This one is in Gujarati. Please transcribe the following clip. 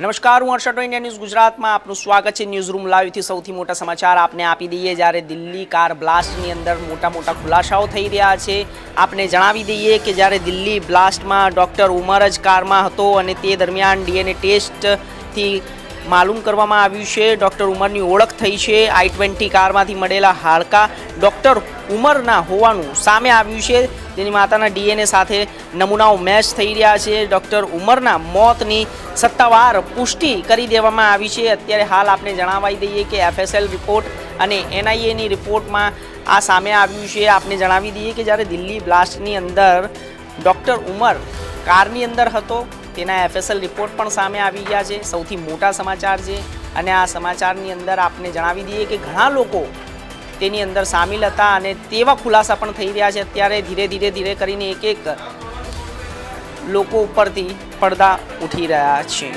નમસ્કાર, હું હર્ષદ ઇન્ડિયા ન્યૂઝ ગુજરાતમાં આપનું સ્વાગત છે. ન્યૂઝ રૂમ લાઈવથી સૌથી મોટા સમાચાર આપને આપી દઈએ. જ્યારે દિલ્હી કાર બ્લાસ્ટની અંદર મોટા મોટા ખુલાસાઓ થઈ રહ્યા છે, આપને જણાવી દઈએ કે જ્યારે દિલ્હી બ્લાસ્ટમાં ડૉક્ટર ઉમર જ કારમાં હતો અને તે દરમિયાન ડીએનએ ટેસ્ટથી માલુમ કરવામાં આવ્યું છે. ડૉક્ટર ઉમરની ઓળખ થઈ છે. આઈ ટ્વેન્ટી કારમાંથી મળેલા હાડકા ડૉક્ટર ઉમરના હોવાનું સામે આવ્યું છે. તેની માતાના ડીએનએ સાથે નમૂનાઓ મેચ થઈ રહ્યા છે. ડૉક્ટર ઉમરના મોતની સત્તાવાર પુષ્ટિ કરી દેવામાં આવી છે. અત્યારે હાલ આપણે જણાવી દઈએ કે એફએસએલ રિપોર્ટ અને એનઆઈએની રિપોર્ટમાં આ સામે આવ્યું છે. આપને જણાવી દઈએ કે જ્યારે દિલ્હી બ્લાસ્ટની અંદર ડૉક્ટર ઉમર કારની અંદર હતો તેના એફએસએલ રિપોર્ટ પણ સામે આવી ગયા છે. સૌથી મોટા સમાચાર છે અને આ સમાચારની અંદર આપને જણાવી દઈએ કે ઘણા લોકો તેની અંદર સામેલ હતા અને તેવા ખુલાસા પણ થઈ રહ્યા છે. અત્યારે ધીરે ધીરે ધીરે કરીને એક એક લોકો ઉપરથી પડદા ઉઠી રહ્યા છે.